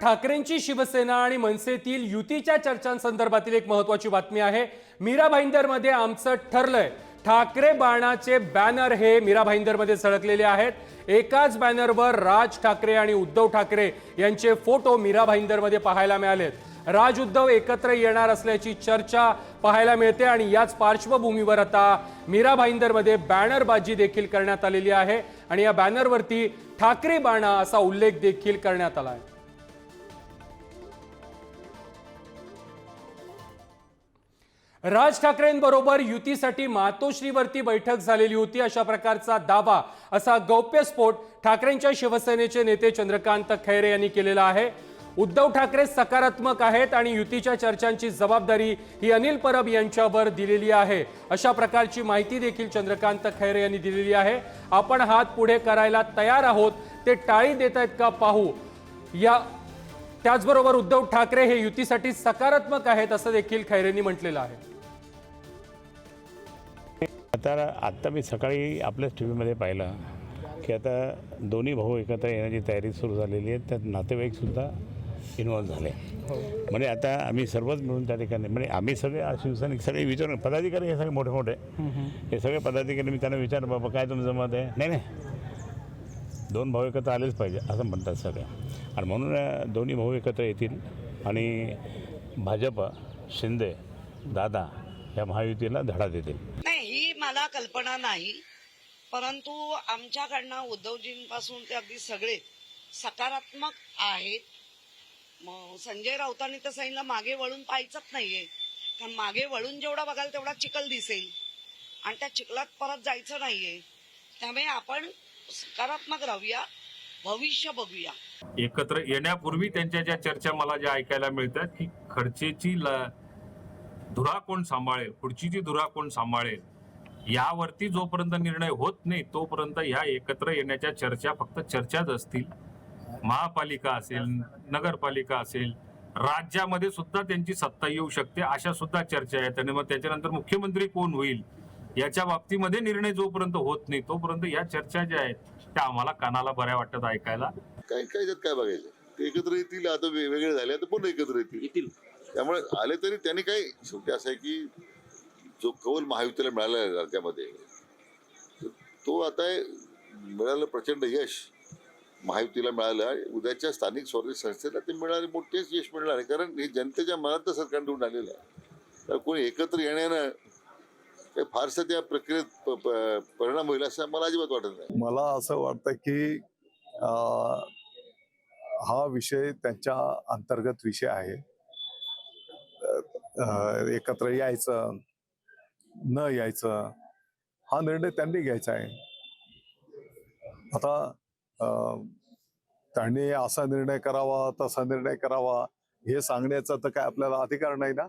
ठाकरेंची शिवसेना आणि मनसेतील युतीच्या चर्चांसंदर्भातील एक महत्वाची बातमी आहे. मीरा भाईंदरमध्ये आमचं ठरलंय. ठाकरे बाणाचे बॅनर हे मीरा भाईंदरमध्ये सळकलेले आहेत. एकाच बॅनरवर राज ठाकरे आणि उद्धव ठाकरे यांचे फोटो मीरा भाईंदरमध्ये पाहायला मिळालेत. राज उद्धव एकत्र येणार असल्याची चर्चा पाहायला मिळते आणि याच पार्श्वभूमीवर आता मीरा भाईंदरमध्ये बॅनरबाजी देखील करण्यात आलेली आहे. आणि या बॅनरवरती ठाकरे बाणा असा उल्लेख देखील करण्यात आला आहे. राज ठाकरेंबरोबर युतीसाठी मातोश्रीवरती बैठक झालेली होती. अशा प्रकारचा दावा असा गौप्यस्फोट ठाकरेंच्या शिवसेनेचे नेते चंद्रकांत खैरे यांनी केलेला आहे. उद्धव ठाकरे सकारात्मक आहेत आणि युतीच्या चर्चांची जबाबदारी ही अनिल परब यांच्यावर दिलेली आहे. अशा प्रकारची माहिती देखील चंद्रकांत खैरे यांनी दिलेली आहे. आपण हात पुढे करायला तयार आहोत. ते टाळी देत आहेत का पाहू. या त्याचबरोबर उद्धव ठाकरे हे युतीसाठी सकारात्मक आहेत असं देखील खैरेंनी म्हटलेलं आहे. आता आत्ता मी सकाळी आपल्याच टी व्हीमध्ये पाहिलं की आता दोन्ही भाऊ एकत्र येण्याची तयारी सुरू झालेली आहे. त्यात नातेवाईकसुद्धा इन्व्हॉल्व झाले. म्हणजे आता आम्ही सर्वच मिळून त्या ठिकाणी म्हणजे आम्ही सगळे शिवसैनिक सगळे विचार पदाधिकारी हे सगळे मोठे मोठे. हे सगळे पदाधिकारी मी त्यांना विचार बाबा काय तुमचं मत आहे? नाही नाही. दोन भाऊ एकत्र आलेच पाहिजे असं म्हणतात सगळे. आणि म्हणून दोन्ही भाऊ एकत्र येतील. आणि भाजप शिंदे दादा या महायुतीला धडा देतील. नाही ही मला कल्पना नाही. परंतु आमच्याकडनं उद्धवजींपासून ते अगदी सगळे सकारात्मक आहेत. मग संजय राऊतांनी तर सांगितलं मागे वळून पाहायचंच नाहीये. कारण मागे वळून जेवढा बघाल तेवढा चिखल दिसेल. आणि त्या चिखलात परत जायचं नाहीये. त्यामुळे आपण सकारात्मक राहूया. भविष्य बघूया. एकत्र येण्यापूर्वी त्यांच्या ज्या चर्चा मला ज्या ऐकायला मिळतात की खर्चेची ल धुरा कोण सांभाळेल खुर्चीची धुरा कोण सांभाळेल यावरती जोपर्यंत निर्णय होत नाही तोपर्यंत ह्या एकत्र येण्याच्या चर्चा फक्त चर्चाच असतील. महापालिका असेल नगरपालिका असेल राज्यामध्ये सुद्धा त्यांची सत्ता येऊ शकते अशा सुद्धा चर्चा आहेत. आणि मग त्याच्यानंतर मुख्यमंत्री कोण होईल? याच्या बाबतीमध्ये निर्णय जोपर्यंत होत नाही तोपर्यंत या चर्चा ज्या आहेत त्या आम्हाला कानाला बऱ्या वाटत ऐकायला. काय काय त्यात काय बघायचं? ते एकत्र येतील आता वे- वेगळे झाले आता पुन्हा एकत्र येतील. येतील. त्यामुळे आले तरी त्यांनी काय शेवटी असं आहे की जो कौल महायुतीला मिळाला आहे राज्यामध्ये तर तो आता मिळालं प्रचंड यश. महायुतीला मिळालं आहे. उद्याच्या स्थानिक स्वराज्य संस्थेला ते मिळाले मोठेच यश मिळणार आहे. कारण हे जनतेच्या मनात सरकार निवडून आलेलं आहे. तर कोणी एकत्र येण्यानं काही फारसं त्या प्रक्रियेत परिणाम होईल असं मला अजिबात वाटत नाही. मला असं वाटतं की अं, हा विषय त्यांच्या अंतर्गत विषय आहे. एकत्र यायचं न यायचं हा निर्णय त्यांनी घ्यायचा आहे. आता अं, त्यांनी असा निर्णय करावा तसा निर्णय करावा हे सांगण्याचा तर काय आपल्याला अधिकार नाही ना?